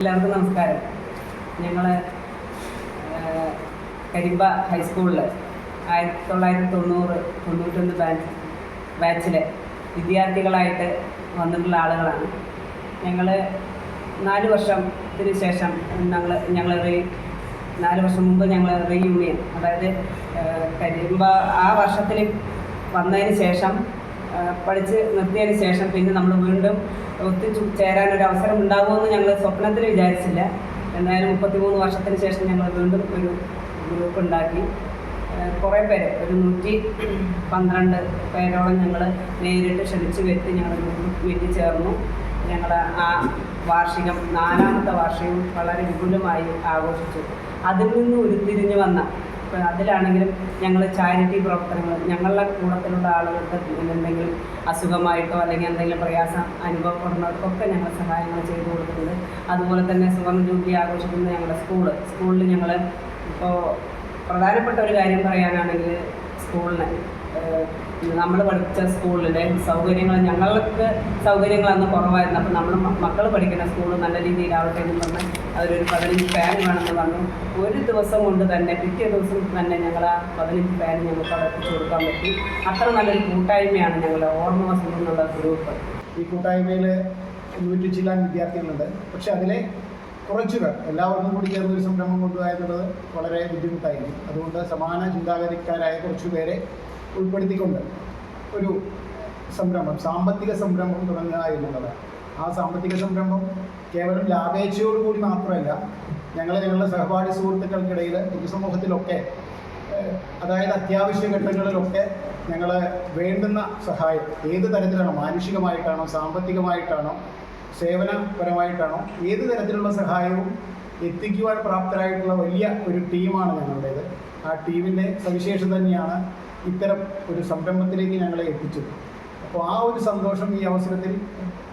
എല്ലാവർക്കും നമസ്കാരം. ഞങ്ങൾ കരിമ്പ ഹൈസ്കൂളിൽ ആയിരത്തി തൊള്ളായിരത്തി തൊണ്ണൂറ് തൊണ്ണൂറ്റൊന്ന് ബാച്ച് ബാച്ചിലെ വിദ്യാർത്ഥികളായിട്ട് വന്നിട്ടുള്ള ആളുകളാണ്. ഞങ്ങൾ നാല് വർഷത്തിന് ശേഷം ഞങ്ങൾ ഞങ്ങൾ റീ നാല് വർഷം മുമ്പ് ഞങ്ങൾ റീയൂണിയൻ അതായത് കരിമ്പ ആ വർഷത്തിൽ വന്നതിന് ശേഷം പഠിച്ച് നിർത്തിയതിന് ശേഷം പിന്നെ നമ്മൾ വീണ്ടും ഒത്തിച്ചു ചേരാൻ ഒരു അവസരം ഉണ്ടാകുമെന്ന് ഞങ്ങൾ സ്വപ്നത്തിൽ വിചാരിച്ചില്ല. എന്തായാലും മുപ്പത്തിമൂന്ന് വർഷത്തിന് ശേഷം ഞങ്ങൾ വീണ്ടും ഒരു ഗ്രൂപ്പ് ഉണ്ടാക്കി. കുറേ പേര് ഒരു നൂറ്റി പന്ത്രണ്ട് പേരോളം ഞങ്ങൾ നേരിട്ട് ക്ഷണിച്ച് വരുത്തി ഞങ്ങൾ വീട്ടിൽ ചേർന്നു. ഞങ്ങൾ ആ വാർഷികം നാലാമത്തെ വാർഷികം വളരെ വിപുലമായി ആഘോഷിച്ചു. അതിൽ നിന്ന് ഉരുത്തിരിഞ്ഞ് വന്ന അതിലാണെങ്കിലും ഞങ്ങൾ ചാരിറ്റി പ്രവർത്തനങ്ങൾ ഞങ്ങളുടെ കൂട്ടത്തിലുള്ള ആളുകൾക്ക് എന്തെങ്കിലും അസുഖമായിട്ടോ അല്ലെങ്കിൽ എന്തെങ്കിലും പ്രയാസം അനുഭവപ്പെടുന്നവർക്കൊക്കെ ഞങ്ങൾ സഹായങ്ങൾ ചെയ്തു കൊടുക്കുന്നത്. അതുപോലെ തന്നെ സുവർണ ജൂബിലി ആഘോഷിക്കുന്ന ഞങ്ങളുടെ സ്കൂൾ. സ്കൂളിൽ ഞങ്ങൾ ഇപ്പോൾ പ്രധാനപ്പെട്ട ഒരു കാര്യം പറയാനാണെങ്കിൽ സ്കൂളിന് നമ്മൾ പഠിച്ച സ്കൂളിലെ സൗകര്യങ്ങൾ ഞങ്ങൾക്ക് സൗകര്യങ്ങൾ അന്ന് കുറവായിരുന്നു. അപ്പം നമ്മൾ മക്കൾ പഠിക്കുന്ന സ്കൂൾ നല്ല രീതിയിലാവട്ടെ എന്ന് പറഞ്ഞ് അവരൊരു പതിനഞ്ച് ഫാൻ വേണമെന്ന് പറഞ്ഞു. ഒരു ദിവസം കൊണ്ട് തന്നെ പിറ്റേ ദിവസം തന്നെ ഞങ്ങൾ ആ പതിനഞ്ച് ഫാൻ ഞങ്ങൾക്ക് എത്തിച്ചു കൊടുക്കാൻ പറ്റി. അത്ര നല്ലൊരു കൂട്ടായ്മയാണ് ഞങ്ങൾ ഓർമ്മ എന്നുള്ള ഗ്രൂപ്പ് ഈ കൂട്ടായ്മയിൽ നൂറ്റി ചില വിദ്യാർത്ഥികളുണ്ട്. പക്ഷേ അതിലെ കുറച്ചു പേർ എല്ലാവർക്കും കൂടി ചേർന്ന് ഒരു സംരംഭം കൊണ്ടുപോയെന്നുള്ളത് വളരെ ബുദ്ധിമുട്ടായിരിക്കും. അതുകൊണ്ട് സമാന ചിന്താഗതിക്കാരായ കുറച്ചു പേരെ ഉൾപ്പെടുത്തിക്കൊണ്ട് ഒരു സംരംഭം സാമ്പത്തിക സംരംഭം തുടങ്ങുക എന്നുള്ളതാണ് ആ സാമ്പത്തിക സംരംഭം കേവലം ലാഭേച്ഛയോടുകൂടി മാത്രമല്ല ഞങ്ങൾ ഞങ്ങളുടെ സഹപാഠി സുഹൃത്തുക്കൾക്കിടയിൽ പൊതുസമൂഹത്തിലൊക്കെ അതായത് അത്യാവശ്യ ഘട്ടങ്ങളിലൊക്കെ ഞങ്ങൾ വേണ്ടുന്ന സഹായം ഏത് തരത്തിലാണോ മാനുഷികമായിട്ടാണോ സാമ്പത്തികമായിട്ടാണോ സേവനപരമായിട്ടാണോ ഏത് തരത്തിലുള്ള സഹായവും എത്തിക്കുവാൻ പ്രാപ്തരായിട്ടുള്ള വലിയ ഒരു ടീമാണ് ഞങ്ങളുടേത്. ആ ടീമിന്റെ സവിശേഷത തന്നെയാണ് ഇത്തരം ഒരു സംരംഭത്തിലേക്ക് ഞങ്ങളെ എത്തിച്ചത് അപ്പോൾ ആ ഒരു സന്തോഷം ഈ അവസരത്തിൽ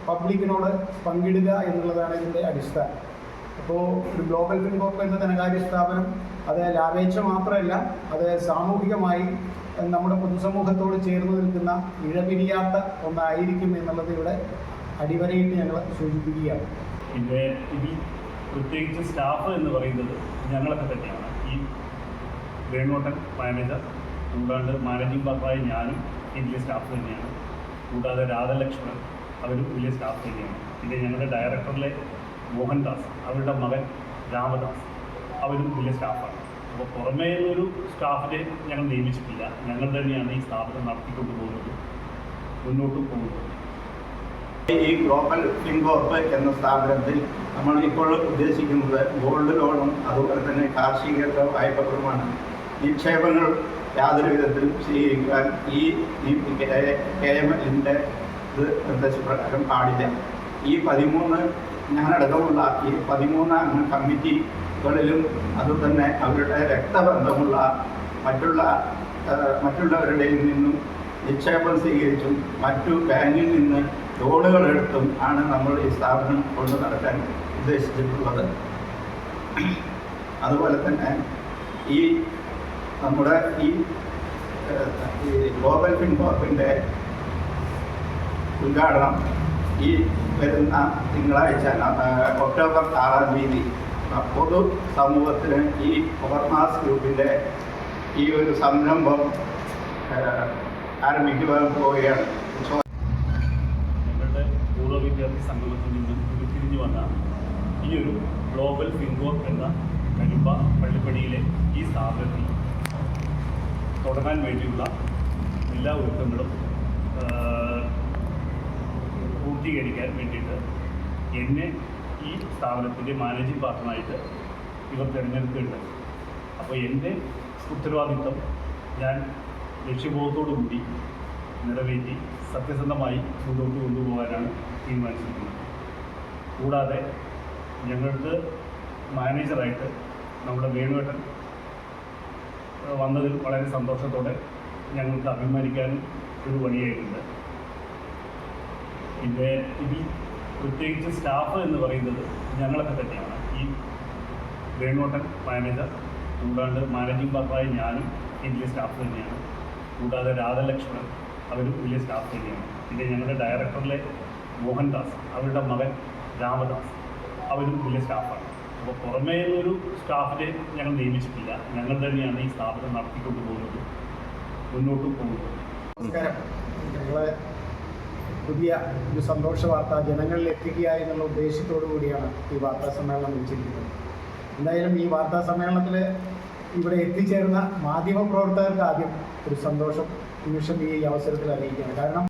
പബ്ലിക്കിനോട് പങ്കിടുക എന്നുള്ളതാണ് ഇതിന്റെ അടിസ്ഥാനം. അപ്പോൾ ഒരു ഗ്ലോബൽ ഫിൻകോപ്പ് എന്ന ധനകാര്യ സ്ഥാപനം അത് ലാഭേച്ഛ മാത്രമല്ല അത് സാമൂഹികമായി നമ്മുടെ പൊതുസമൂഹത്തോട് ചേർന്ന് നിൽക്കുന്ന ഇഴപിരിയാത്ത ഒന്നായിരിക്കും എന്നുള്ളത് ഇവിടെ അടിവരയിട്ട് ഞങ്ങൾ സൂചിപ്പിക്കുകയാണ്. പിന്നെ ഇതിൽ പ്രത്യേകിച്ച് സ്റ്റാഫ് എന്ന് പറയുന്നത് ഞങ്ങളൊക്കെ തന്നെയാണ്. ഈ വേണോട്ടൻ മാനേജർ കൂടാണ്ട് മാനേജിംഗ് പാർട്ണറായി ഞാനും ഇതിലെ സ്റ്റാഫ് തന്നെയാണ്. കൂടാതെ രാധലക്ഷ്മണൻ അവരും വലിയ സ്റ്റാഫ് തന്നെയാണ്. പിന്നെ ഞങ്ങളുടെ ഡയറക്ടറിലെ മോഹൻദാസ് അവരുടെ മകൻ രാമദാസ് അവരും വലിയ സ്റ്റാഫാണ് അപ്പോൾ പുറമേ ഒരു സ്റ്റാഫിനെ ഞങ്ങൾ നിയമിച്ചിട്ടില്ല. ഞങ്ങൾ തന്നെയാണ് ഈ സ്ഥാപനം നടത്തിക്കൊണ്ട് പോകുന്നത് മുന്നോട്ട് പോകുന്നത്. ഈ ഗ്ലോബൽ ഫിൻകോർപ്പ് എന്ന സ്ഥാപനത്തിൽ നമ്മൾ ഇപ്പോൾ ഉദ്ദേശിക്കുന്നത് ഗോൾഡ് ലോണും അതുപോലെ തന്നെ കാർഷിക വായ്പകളുമാണ് നിക്ഷേപങ്ങൾ യാതൊരു വിധത്തിലും സ്വീകരിക്കുവാൻ ഈ കെ എം എല്ലിന്റെ ഇത് നിർദ്ദേശപ്രകാരം പാടില്ല. ഈ പതിമൂന്ന് ഞാനടക്കമുള്ള ഈ പതിമൂന്ന് അംഗ കമ്മിറ്റികളിലും അതുതന്നെ അവരുടെ രക്തബന്ധമുള്ള മറ്റുള്ള മറ്റുള്ളവരുടെ നിന്നും നിക്ഷേപം സ്വീകരിച്ചും മറ്റു ബാങ്കിൽ നിന്ന് ലോണുകൾ എടുത്തും ആണ് നമ്മൾ ഈ സ്ഥാപനം കൊണ്ട് നടക്കാൻ ഉദ്ദേശിച്ചിട്ടുള്ളത്. അതുപോലെ തന്നെ ഈ നമ്മുടെ ഈ ഗ്ലോബൽ ഫിൻകോപ്പിന്റെ ഉദ്ഘാടനം ഈ വരുന്ന തിങ്കളാഴ്ച ഒക്ടോബർ ആറാം തീയതി പൊതു സമൂഹത്തിന് ഈ ഓർമാസ് ഗ്രൂപ്പിന്റെ ഈ ഒരു സംരംഭം ആരംഭിക്കുവാൻ പോവുകയാണ്. ഞങ്ങളുടെ പൂർവ വിദ്യാർത്ഥി സംഗമത്തിൽ നിന്നും ഉരുത്തിരിഞ്ഞു വന്ന ഈ ഒരു ഗ്ലോബൽ ഫിൻകോ എന്ന കരിമ്പ പള്ളിപ്പടിയിലെ ഈ സ്ഥാപനത്തിൽ തുടങ്ങാൻ വേണ്ടിയുള്ള എല്ലാ ഒരുക്കങ്ങളും പൂർത്തീകരിക്കാൻ വേണ്ടിയിട്ട് എന്നെ ഈ സ്ഥാപനത്തിന്റെ മാനേജിംഗ് പാർട്ണറായിട്ട് ഇവർ തിരഞ്ഞെടുക്കുന്നുണ്ട് അപ്പോൾ എന്റെ ഉത്തരവാദിത്വം ഞാൻ ലക്ഷ്യബോധത്തോടുകൂടി നിറവേറ്റി സത്യസന്ധമായി മുന്നോട്ട് കൊണ്ടുപോകാനാണ് തീരുമാനിച്ചിരിക്കുന്നത്. കൂടാതെ ഞങ്ങളുടെ മാനേജറായിട്ട് നമ്മുടെ വേണുവേട്ടൻ വന്നതിൽ വളരെ സന്തോഷത്തോടെ ഞങ്ങൾക്ക് അഭിമാനിക്കാനും ഒരു വഴിയായിട്ടുണ്ട്. പിന്നെ ഇതിൽ പ്രത്യേകിച്ച് സ്റ്റാഫ് എന്ന് പറയുന്നത് ഞങ്ങളൊക്കെ തന്നെയാണ്. ഈ വേണോട്ടൻ മാനേജർ കൂടാണ്ട് മാനേജിംഗ് പാർട്ടായ ഞാനും വലിയ സ്റ്റാഫ് തന്നെയാണ്. കൂടാതെ രാധലക്ഷ്മണൻ അവരും വലിയ സ്റ്റാഫ് തന്നെയാണ്. പിന്നെ ഞങ്ങളുടെ ഡയറക്ടറിലെ മോഹൻദാസ് അവരുടെ മകൻ രാമദാസ് അവരും വലിയ സ്റ്റാഫാണ്. അപ്പോൾ പുറമേ ഒരു സ്റ്റാഫിനെ ഞങ്ങൾ നിയമിച്ചിട്ടില്ല. ഞങ്ങൾ തന്നെയാണ് ഈ സ്ഥാപനം നടത്തിക്കൊണ്ട് പോകുന്നത് മുന്നോട്ട് പോകുന്നത്. നമസ്കാരം. പുതിയ ഒരു സന്തോഷ വാർത്ത ജനങ്ങളിൽ എത്തിക്കുക എന്നുള്ള ഉദ്ദേശത്തോടു കൂടിയാണ് ഈ വാർത്താ സമ്മേളനം വിളിച്ചിരിക്കുന്നത്. എന്തായാലും ഈ വാർത്താ സമ്മേളനത്തിൽ ഇവിടെ എത്തിച്ചേർന്ന മാധ്യമ പ്രവർത്തകർക്ക് ആദ്യം ഒരു സന്തോഷം നിമിഷം ഈ അവസരത്തിൽ അറിയിക്കുകയാണ്. കാരണം